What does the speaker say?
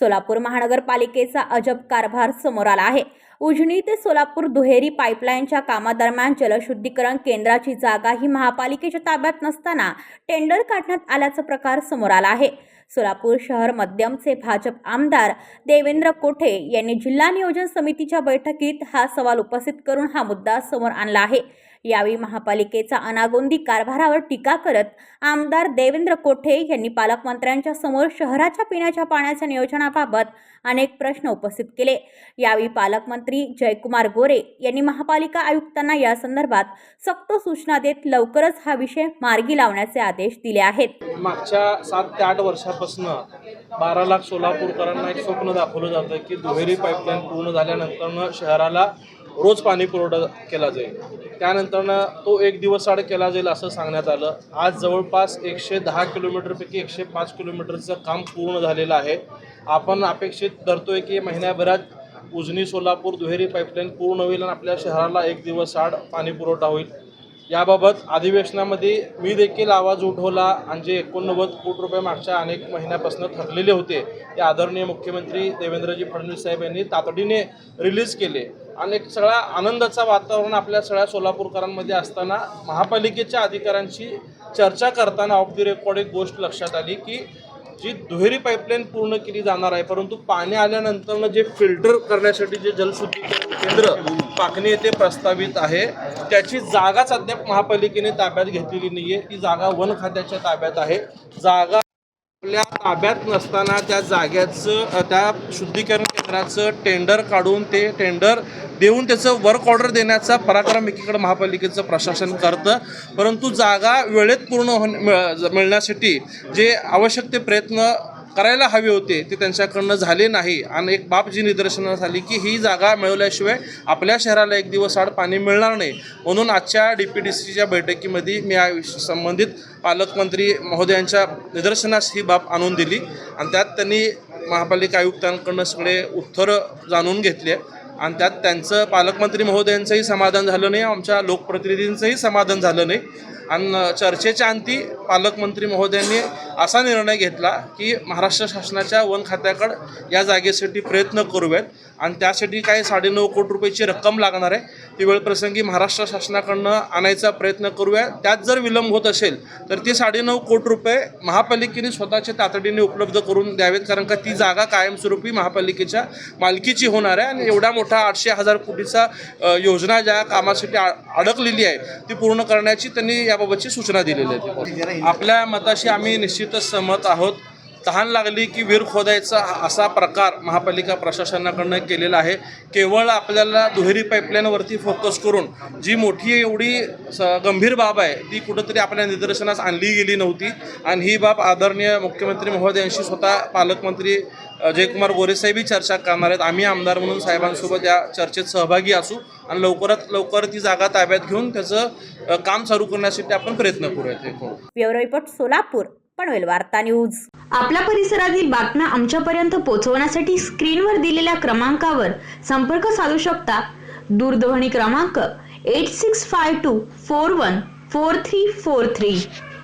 सोलापूर महानगरपालिकेचा अजब कारभार समोर आला आहे. उजनी ते सोलापूर दुहेरी पाईपलाईनच्या कामादरम्यान जलशुद्धीकरण केंद्राची जागा ही महापालिकेच्या ताब्यात नसताना टेंडर काढण्यात आल्याचा प्रकार समोर आला आहे. सोलापूर शहर मध्यमचे भाजप आमदार देवेंद्र कोठे यांनी जिल्हा नियोजन समितीच्या बैठकीत हा सवाल उपस्थित करून हा मुद्दा समोर आणला आहे. यावेळी महापालिकेचा अनागोंदी कारभारावर टीका करत आमदार देवेंद्र कोठे यांनी पालकमंत्र्यांच्या समोर शहराच्या पिण्याच्या पाण्याच्या नियोजनाबाबत अनेक प्रश्न उपस्थित केले. यावेळी पालकमंत्री जयकुमार गोरे यांनी महापालिका आयुक्तांना या संदर्भात सक्त सूचना देत लवकरच हा विषय मार्गी लावण्याचे आदेश दिले आहेत. मागच्या सात ते आठ वर्षापासून बारा लाख सोलापूरकरांना एक स्वप्न दाखवलं जातं की दुहेरी पाईपलाईन पूर्ण झाल्यानंतर शहराला रोज पाणी पुरवठा केला जाईल. त्यानंतरनं तो एक दिवस आड केला जाईल असं सांगण्यात आलं. आज जवळपास एकशे दहा किलोमीटरपैकी एकशे पाच किलोमीटरचं काम पूर्ण झालेलं आहे. आपण अपेक्षित धरतोय की महिन्याभरात उजनी सोलापूर दुहेरी पाईपलाईन पूर्ण होईल आणि आपल्या शहराला एक दिवस आड पाणी पुरवठा होईल. याबाबत अधिवेशनामध्ये मी देखील आवाज उठवला आणि जे एकोणनव्वद कोटी रुपये मागच्या अनेक महिन्यापासून ठरलेले होते. ते आदरणीय मुख्यमंत्री देवेंद्रजी फडणवीस साहेब यांनी तातडीने रिलीज केले. आणि एक सगळा आनंदाचा वातावरण आपल्या सगळ्या सोलापूरकरांमध्ये असताना महापालिकेच्या अधिकाऱ्यांशी चर्चा करताना ऑफ दी रेकॉर्ड एक गोष्ट लक्षात आली की जी दुहेरी पाईपलाईन पूर्ण केली जाणार आहे परंतु पाणी आल्यानंतर जे फिल्टर करण्यासाठी जे जलशुद्धीकरण केंद्र पाकणी येथे प्रस्तावित आहे. त्याची जागाच अद्याप महापालिकेने ताब्यात घेतलेली नाही आहे ती जागा वन खात्याच्या ताब्यात आहे. जागा आपल्या ताब्यात नसताना त्या जाग्याचं त्या शुद्धीकरण केंद्राचं टेंडर काढून ते टेंडर देऊन त्याचं वर्क ऑर्डर देण्याचा पराक्रम एकीकडे महापालिकेचं प्रशासन करतं. परंतु जागा वेळेत पूर्ण होण मिळ- मिळण्यासाठी जे आवश्यक ते प्रयत्न करायला हवे होते ते त्यांच्याकडनं झाले नाही. आणि एक बाब जी निदर्शनास आली की ही जागा मिळवल्याशिवाय आपल्या शहराला एक दिवस आड पाणी मिळणार नाही. म्हणून आजच्या डी पी डी सीच्या बैठकीमध्ये मी या संबंधित पालकमंत्री महोदयांच्या निदर्शनास ही बाब आणून दिली. आणि त्यात त्यांनी महापालिका आयुक्तांकडनं सगळे उत्तरं जाणून घेतले. आणि त्यात त्यांचं पालकमंत्री महोदयांचंही समाधान झालं नाही आमच्या लोकप्रतिनिधींचंही समाधान झालं नाही. आणि चर्चेच्या अंती पालकमंत्री महोदयांनी असा निर्णय घेतला की महाराष्ट्र शासनाच्या वन खात्याकडं या जागेसाठी प्रयत्न करूयात. आणि त्यासाठी काही साडेनऊ कोटी रुपयाची रक्कम लागणार आहे. ती वेळप्रसंगी महाराष्ट्र शासनाकडनं आणायचा प्रयत्न करूया. त्यात जर विलंब होत असेल तर ती साडेनऊ कोटी रुपये महापालिकेने स्वतःच्या तातडीने उपलब्ध करून द्यावेत. कारण का ती जागा कायमस्वरूपी महापालिकेच्या मालकीची होणार आहे. आणि एवढा मोठा आठशे हजार कोटीचा योजना ज्या कामासाठी आ- अडकलेली आहे ती पूर्ण करण्याची त्यांनी या याबाबतची सूचना दिलेली आहे. आपल्या मताशी आम्ही निश्चितच सहमत आहोत. तहान लागली की विहीर खोदायचा असा प्रकार महापालिका प्रशासनाकडनं केलेला आहे. केवळ आपल्याला दुहेरी पाईपलाईनवरती फोकस करून जी मोठी एवढी स गंभीर बाब आहे ती कुठंतरी आपल्या निदर्शनास आणली गेली नव्हती. आणि ही बाब आदरणीय मुख्यमंत्री महोदयांशी स्वतः पालकमंत्री जयकुमार गोरेसाहेबही चर्चा करणार आहेत. आम्ही आमदार म्हणून साहेबांसोबत या चर्चेत सहभागी असू आणि लवकरात लवकर ती जागा ताब्यात घेऊन त्याचं काम चालू करण्यासाठी आपण प्रयत्न करूयात. हे. करू ब्युरो रिपोर्ट सोलापूर पनवेल वार्ता न्यूज. आपल्या परिसरातील बातम्या आमच्यापर्यंत पोहोचवण्यासाठी स्क्रीनवर दिलेल्या क्रमांकावर संपर्क साधू शकता. दूरध्वनी क्रमांक eight six five two four one four three four three